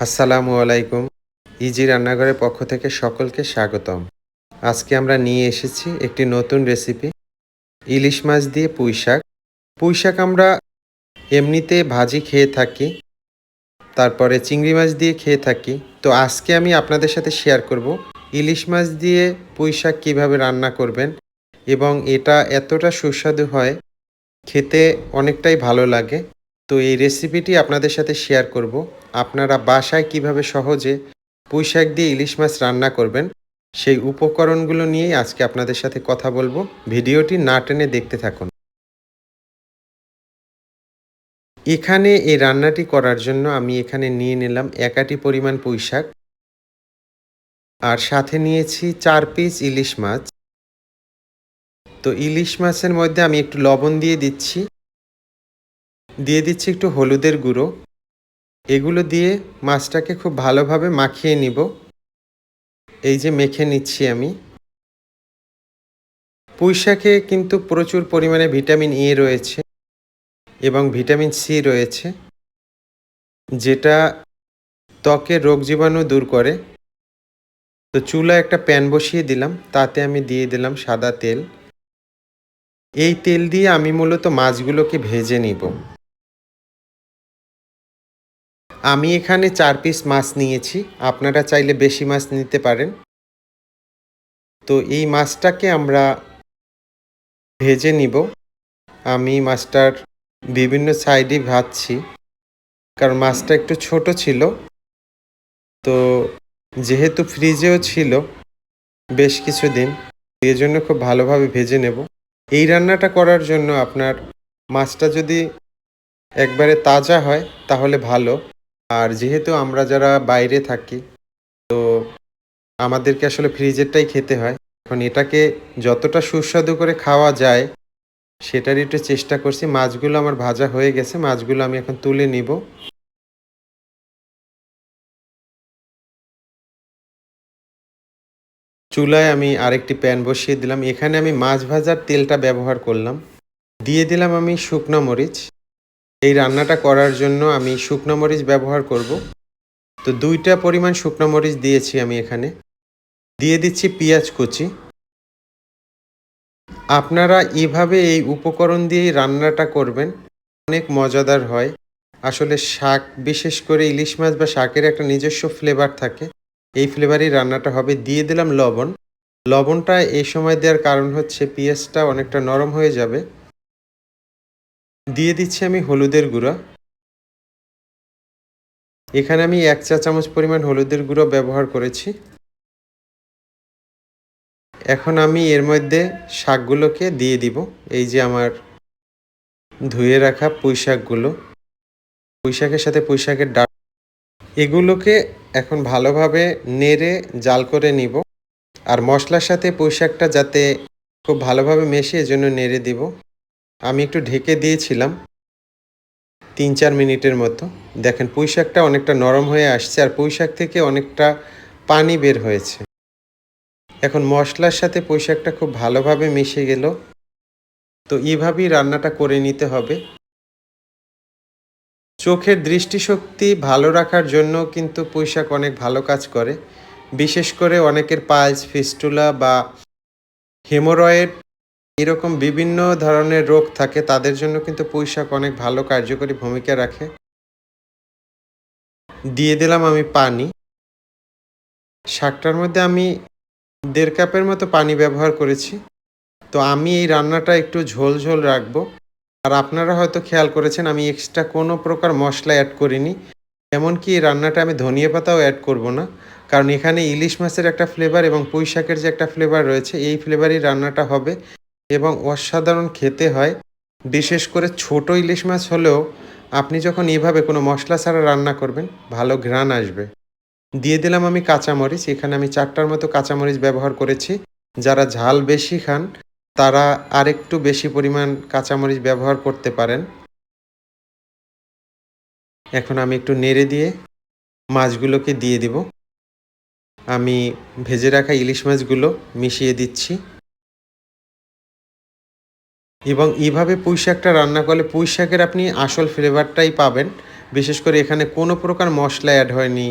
আসসালামু আলাইকুম। ইজি রান্নাঘরের পক্ষ থেকে সকলকে স্বাগতম। আজকে আমরা নিয়ে এসেছি একটি নতুন রেসিপি। ইলিশ মাছ দিয়ে পুঁই শাক। পুঁই শাক আমরা এমনিতে ভাজি খেয়ে থাকি, তারপরে চিংড়ি মাছ দিয়ে খেয়ে থাকি। তো আজকে আমি আপনাদের সাথে শেয়ার করব ইলিশ মাছ দিয়ে পুঁই শাক কীভাবে রান্না করবেন এবং এটা এতটা সুস্বাদু হয়, খেতে অনেকটাই ভালো লাগে। তো এই রেসিপিটি আপনাদের সাথে শেয়ার করব। আপনারা বাসায় কীভাবে সহজে পুঁই শাক দিয়ে ইলিশ মাছ রান্না করবেন, সেই উপকরণগুলো নিয়েই আজকে আপনাদের সাথে কথা বলব। ভিডিওটি না টেনে দেখতে থাকুন। এখানে এই রান্নাটি করার জন্য আমি এখানে নিয়ে নিলাম একাটি পরিমাণ পুঁই শাক আর সাথে নিয়েছি চার পিস ইলিশ মাছ। তো ইলিশ মাছের মধ্যে আমি একটু লবণ দিয়ে দিচ্ছি। দিয়ে দিচ্ছি একটু হলুদের গুঁড়ো। এগুলো দিয়ে মাছটাকে খুব ভালোভাবে মাখিয়ে নিব। এই যে মেখে নিচ্ছি আমি। পুঁইশাকে কিন্তু প্রচুর পরিমাণে ভিটামিন এ রয়েছে এবং ভিটামিন সি রয়েছে, যেটা ত্বকে রোগ জীবাণু দূর করে। তো চুলা একটা প্যান বসিয়ে দিলাম, তাতে আমি দিয়ে দিলাম সাদা তেল। এই তেল দিয়ে আমি মূলত মাছগুলোকে ভেজে নিব। আমি এখানে চার পিস মাছ নিয়েছি। আপনারা চাইলে বেশি মাছ নিতে পারেন। তো এই মাছটাকে আমরা ভেজে নিব। আমি মাছটার বিভিন্ন সাইডে ভাজছি। কারণ মাছটা একটু ছোট ছিল। তো যেহেতু ফ্রিজেও ছিল বেশ কিছুদিন, এই জন্য খুব ভালোভাবে ভেজে নেব। এই রান্নাটা করার জন্য আপনার মাছটা যদি একবারে তাজা হয়, তাহলে ভালো। আর যেহেতু আমরা যারা বাইরে থাকি, তো আমাদেরকে আসলে ফ্রিজেরটাই খেতে হয়। এখন এটাকে যতটা সুস্বাদু করে খাওয়া যায়, সেটারই একটু চেষ্টা করছি। মাছগুলো আমার ভাজা হয়ে গেছে, মাছগুলো আমি এখন তুলে নিব। চুলায় আমি আরেকটি প্যান বসিয়ে দিলাম। এখানে আমি মাছ ভাজার তেলটা ব্যবহার করলাম। দিয়ে দিলাম আমি শুকনো মরিচ। এই রান্নাটা করার জন্য আমি শুকনো মরিচ ব্যবহার করব। তো দুইটা পরিমাণ শুকনো মরিচ দিয়েছি আমি এখানে। দিয়ে দিচ্ছি পেঁয়াজ কুচি। আপনারা এভাবে এই উপকরণ দিয়েই রান্নাটা করবেন। অনেক মজাদার হয়। আসলে শাক, বিশেষ করে ইলিশ মাছ বা শাকের একটা নিজস্ব ফ্লেভার থাকে। এই ফ্লেভারই রান্নাটা হবে। দিয়ে দিলাম লবণ। লবণটা এই সময় দেওয়ার কারণ হচ্ছে পেঁয়াজটা অনেকটা নরম হয়ে যাবে। দিয়ে দিচ্ছি আমি হলুদের গুঁড়া। এখানে আমি এক চা চামচ পরিমাণ হলুদের গুঁড়ো ব্যবহার করেছি। এখন আমি এর মধ্যে শাকগুলোকে দিয়ে দিব। এই যে আমার ধুয়ে রাখা পুঁই শাকগুলো। পুঁই শাকের সাথে পুঁই শাকের ডাল। এগুলোকে এখন ভালোভাবে নেড়ে জাল করে নিব। আর মশলার সাথে পুঁই শাকটা যাতে খুব ভালোভাবে মেশে এজন্য নেড়ে দিব। আমি একটু ঢেকে দিয়েছিলাম তিন চার মিনিটের মতো। দেখেন পুঁই শাকটা অনেকটা নরম হয়ে আসছে আর পুঁই শাক থেকে অনেকটা পানি বের হয়েছে। এখন মশলার সাথে পুঁই শাকটা খুব ভালোভাবে মিশে গেল। তো এইভাবেই রান্নাটা করে নিতে হবে। চোখের দৃষ্টিশক্তি ভালো রাখার জন্য কিন্তু পুঁই শাক অনেক ভালো কাজ করে। বিশেষ করে অনেকের পালস ফিস্টুলা বা হেমোরয়েড এরকম বিভিন্ন ধরনের রোগ থাকে, তাদের জন্য কিন্তু পুঁই শাক অনেক ভালো কার্যকরী ভূমিকা রাখে। দিয়ে দিলাম আমি পানি। শাকটার মধ্যে আমি দেড় কাপের মতো পানি ব্যবহার করেছি। তো আমি এই রান্নাটা একটু ঝোল ঝোল রাখব। আর আপনারা হয়তো খেয়াল করেছেন, আমি এক্সট্রা কোনো প্রকার মশলা অ্যাড করিনি। এমনকি এই রান্নাটা আমি ধনিয়া পাতাও অ্যাড করব না। কারণ এখানে ইলিশ মাছের একটা ফ্লেভার এবং পুঁই শাকের যে একটা ফ্লেভার রয়েছে, এই ফ্লেভারই রান্নাটা হবে। এবং অসাধারণ খেতে হয়। বিশেষ করে ছোট ইলিশ মাছ হলেও আপনি যখন এভাবে কোনো মশলা ছাড়া রান্না করবেন, ভালো ঘ্রাণ আসবে। দিয়ে দিলাম আমি কাঁচামরিচ। এখানে আমি চারটার মতো কাঁচামরিচ ব্যবহার করেছি। যারা ঝাল বেশি খান, তারা আরেকটু বেশি পরিমাণ কাঁচামরিচ ব্যবহার করতে পারেন। এখন আমি একটু নেড়ে দিয়ে মাছগুলোকে দিয়ে দিব। আমি ভেজে রাখা ইলিশ মাছগুলো মিশিয়ে দিচ্ছি। এবং এইভাবে পুঁই শাকটা রান্না করলে পুঁই শাকের আপনি আসল ফ্লেভারটাই পাবেন। বিশেষ করে এখানে কোনো প্রকার মশলা অ্যাড হয়নি।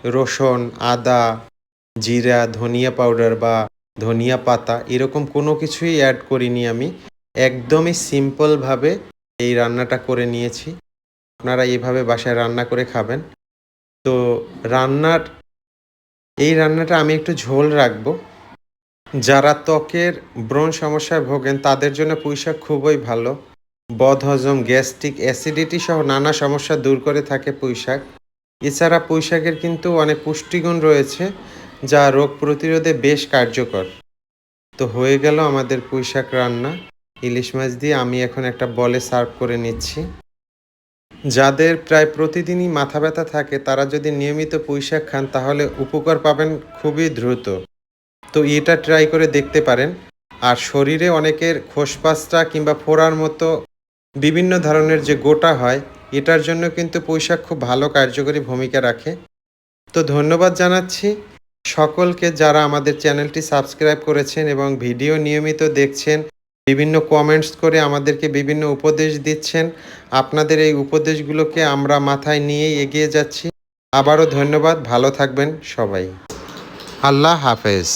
রসুন, আদা, জিরা, ধনিয়া পাউডার বা ধনিয়া পাতা এরকম কোনো কিছুই অ্যাড করিনি আমি। একদমই সিম্পলভাবে এই রান্নাটা করে নিয়েছি। আপনারা এইভাবে বাসায় রান্না করে খাবেন। তো রান্নার, এই রান্নাটা আমি একটু ঝোল রাখব। যারা ত্বকের ব্রণ সমস্যায় ভোগেন, তাদের জন্য পুঁইশাক খুবই ভালো। বদহজম, গ্যাস্ট্রিক অ্যাসিডিটি সহ নানা সমস্যা দূর করে থাকে পুঁইশাক। এছাড়া পুঁইশাকের কিন্তু অনেক পুষ্টিগুণ রয়েছে, যা রোগ প্রতিরোধে বেশ কার্যকর। তো হয়ে গেল আমাদের পুঁইশাক রান্না। ইলিশ মাছ দিয়ে আমি এখন একটা বলে সার্ভ করে নিচ্ছি। যাদের প্রায় প্রতিদিনই মাথা ব্যথা থাকে, তারা যদি নিয়মিত পুঁইশাক খান, তাহলে উপকার পাবেন খুবই দ্রুত। তো এটা ট্রাই করে দেখতে পারেন। আর শরীরে অনেকের খোসপাসটা কিংবা ফোড়ার মতো বিভিন্ন ধরনের যে গোটা হয়, এটার জন্য কিন্তু পুঁইশাক খুব ভালো কার্যকরী ভূমিকা রাখে। তো ধন্যবাদ জানাচ্ছি। সকলকে যারা আমাদের চ্যানেলটি সাবস্ক্রাইব করেছেন এবং ভিডিও নিয়মিত দেখছেন, বিভিন্ন কমেন্টস করে আমাদেরকে বিভিন্ন উপদেশ দিচ্ছেন, আপনাদের এই উপদেশগুলোকে আমরা মাথায় নিয়েই এগিয়ে যাচ্ছি। আবারও ধন্যবাদ, ভালো থাকবেন সবাই। আল্লাহ হাফেজ।